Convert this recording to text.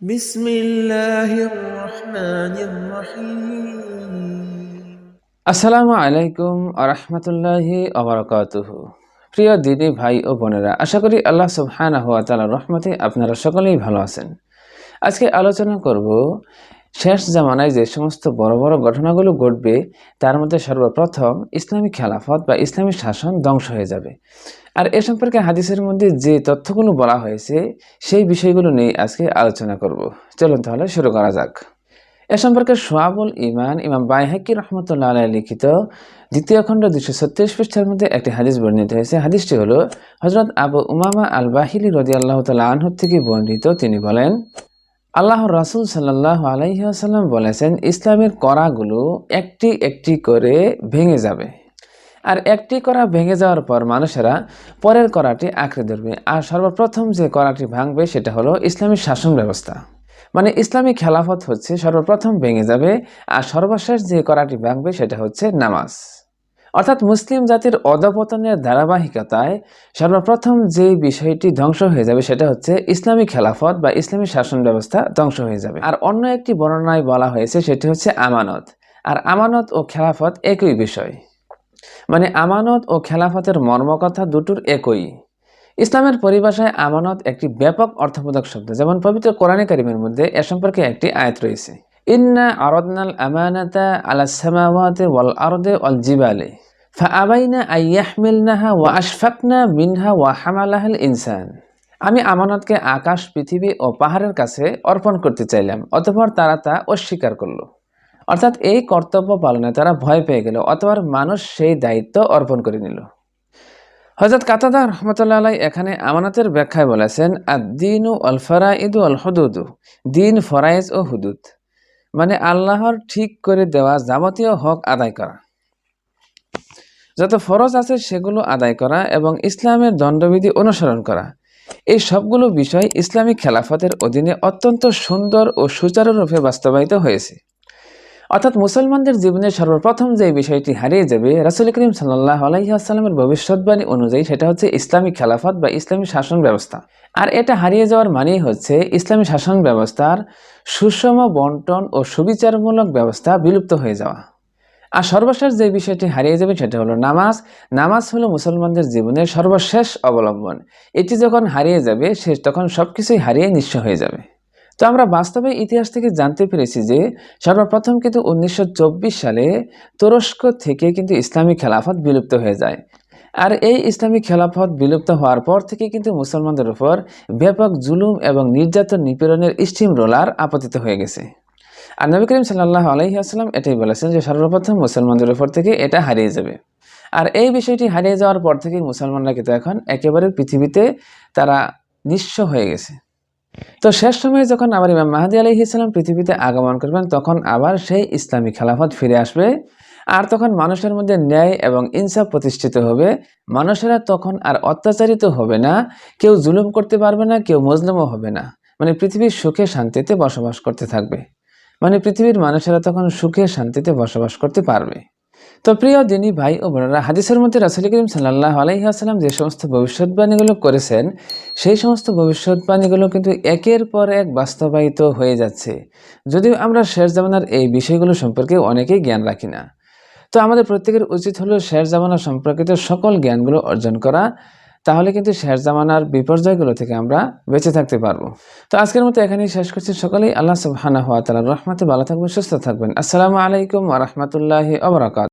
بسم الله الرحمن الرحيم আসসালামু আলাইকুম আরহামতুল্লাহি আবরকাতুহ প্রিয় দিদি ভাই ও বোনেরা আশা করি আল্লাহ সুবহানাহু ওয়া তাআলার রহমতে আপনারা সকলেই ভালো আছেন আজকে আলোচনা করব শেষ জামানায় যে সমস্ত বড় বড় ঘটনাগুলো ঘটবে, তার মধ্যে সর্বপ্রথম ইসলামী খেলাফত বা ইসলামী শাসন ধ্বংস হয়ে যাবে। আর এ সম্পর্কে হাদিসের মধ্যে যে তথ্যগুলো বলা হয়েছে, সেই বিষয়গুলো নিয়ে আজকে আলোচনা করব। চলুন তাহলে শুরু করা যাক। এ সম্পর্কে সোয়াবুল ইমান ইমাম বাইহাকি রহমতুল্লাহ লিখিত দ্বিতীয় খণ্ড দুশো ছত্রিশ পৃষ্ঠার মধ্যে একটি হাদিস বর্ণিত হয়েছে। হাদিসটি হলো হজরত আবু উমামা আল বাহিলি রদি তাল্লাহ থেকে বর্ণিত। তিনি বলেন আল্লাহ রাসুল সাল্লাহ আলাইসাল্লাম বলেছেন, ইসলামের করাগুলো একটি একটি করে ভেঙে যাবে। আর একটি করা ভেঙে যাওয়ার পর মানুষেরা পরের করাটি আঁকড়ে ধরবে। আর সর্বপ্রথম যে করাটি ভাঙবে সেটা হলো ইসলামী শাসন ব্যবস্থা। মানে ইসলামী খেলাফত হচ্ছে সর্বপ্রথম ভেঙে যাবে, আর সর্বশেষ যে করাটি ভাঙবে সেটা হচ্ছে নামাজ। অর্থাৎ মুসলিম জাতির অধপতনের ধারাবাহিকতায় সর্বপ্রথম যে বিষয়টি ধ্বংস হয়ে যাবে সেটা হচ্ছে ইসলামী খেলাফত বা ইসলামী শাসন ব্যবস্থা ধ্বংস হয়ে যাবে। আর অন্য একটি বর্ণনায় বলা হয়েছে সেটি হচ্ছে আমানত। আর আমানত ও খেলাফত একই বিষয়। মানে আমানত ও খেলাফতের মর্মকথা দুটোর একই। ইসলামের পরিভাষায় আমানত একটি ব্যাপক অর্থবোধক শব্দ, যেমন পবিত্র কোরআনে কারিমের মধ্যে এ সম্পর্কে একটি আয়াত রয়েছে। ইন্না আরদনাল আমানাতা আলা সামাওয়াতে ওয়াল আরদে ওয়াল জিবালে। ফাআবাইনা আইয়াহমিলনাহা ওয়া আশফাকনা মিনহা ওয়া হামালাহাল ইনসান। আমি আমানতকে আকাশ, পৃথিবী ও পাহাড়ের কাছে অর্পণ করতে চাইলাম, অতঃপর তারা তা অস্বীকার করল। অর্থাৎ এই কর্তব্য পালনে তারা ভয় পেয়ে গেল অথবা মানুষ সেই দায়িত্ব অর্পণ করে নিল। হজরত কাতাদা রহমতুল্লাহ আলাই এখানে আমানতের ব্যাখ্যায় বলেছেন আদিন ও আল ফরাইদ আল হুদুদ। দিন ফরাইজ ও হুদুদ। মানে আল্লাহর ঠিক করে দেওয়া যাবতীয় হক আদায় করা। যত ফরজ আছে সেগুলো আদায় করা এবং ইসলামের দণ্ডবিধি অনুসরণ করা। এই সবগুলো বিষয় ইসলামী খেলাফতের অধীনে অত্যন্ত সুন্দর ও সুচারুরূপে বাস্তবায়িত হয়েছে। অর্থাৎ মুসলমানদের জীবনের সর্বপ্রথম যে বিষয়টি হারিয়ে যাবে, রাসুল করিম সাল্লাহ আলাইসাল্লামের ভবিষ্যৎবাণী অনুযায়ী সেটা হচ্ছে ইসলামী খেলাফত বা ইসলামী শাসন ব্যবস্থা। আর এটা হারিয়ে যাওয়ার মানেই হচ্ছে ইসলামী শাসন ব্যবস্থার সুষম বন্টন ও সুবিচারমূলক ব্যবস্থা বিলুপ্ত হয়ে যাওয়া। আর সর্বশেষ যে বিষয়টি হারিয়ে যাবে সেটা হলো নামাজ। নামাজ হলো মুসলমানদের জীবনের সর্বশেষ অবলম্বন। এটি যখন হারিয়ে যাবে, সে তখন সব কিছুই হারিয়ে নিঃস্ব হয়ে যাবে। তো আমরা বাস্তবে ইতিহাস থেকে জানতে পেরেছি যে সর্বপ্রথম কিন্তু উনিশশো চব্বিশ সালে তুরস্ক থেকে কিন্তু ইসলামী খেলাফত বিলুপ্ত হয়ে যায়। আর এই ইসলামী খেলাফত বিলুপ্ত হওয়ার পর থেকে কিন্তু মুসলমানদের উপর ব্যাপক জুলুম এবং নির্যাতন নিপীড়নের স্টিম রোলার আপতিত হয়ে গেছে। আর নবী করিম সাল্লাহ আলহিহাস্লাম এটাই বলেছেন যে সর্বপ্রথম মুসলমানদের উপর থেকে এটা হারিয়ে যাবে। আর এই বিষয়টি হারিয়ে যাওয়ার পর থেকে মুসলমানরা কিন্তু এখন একেবারে পৃথিবীতে তারা নিঃস্ব হয়ে গেছে। তো শেষ সময়ে যখন আবার ইমাম মাহাদি আলহি ইসলাম পৃথিবীতে আগমন করবেন, তখন আবার সেই ইসলামী খেলাফত ফিরে আসবে। আর তখন মানুষের মধ্যে ন্যায় এবং ইনসাফ প্রতিষ্ঠিত হবে। মানুষেরা তখন আর অত্যাচারিত হবে না। কেউ জুলুম করতে পারবে না, কেউ মজলুমও হবে না। মানে পৃথিবীর সুখে শান্তিতে বসবাস করতে থাকবে। মানে পৃথিবীর মানুষেরা তখন সুখে শান্তিতে বসবাস করতে পারবে। তো প্রিয় দিনী ভাই ও বোনেরা, হাদিসের মধ্যে রাসুল করিম সাল্লাহ আলহিহাস্লাম যে সমস্ত ভবিষ্যৎবাণীগুলো করেছেন, সেই সমস্ত ভবিষ্যৎবাণীগুলো কিন্তু একের পর এক বাস্তবায়িত হয়ে যাচ্ছে। যদিও আমরা শেষ জামানার এই বিষয়গুলো সম্পর্কে অনেকেই জ্ঞান রাখি না। তো আমাদের প্রত্যেকের উচিত হলো শেষ জামানা সম্পর্কিত সকল জ্ঞানগুলো অর্জন করা, তাহলে কিন্তু শেষ জামানার বিপর্যয়গুলো থেকে আমরা বেঁচে থাকতে পারব। তো আজকের মতো এখানেই শেষ করছি, সকলেই আল্লাহ সুবহানাহু ওয়া তাআলার রহমতে ভালো থাকবেন, সুস্থ থাকবেন। আসসালামু আলাইকুম ওয়া রাহমাতুল্লাহি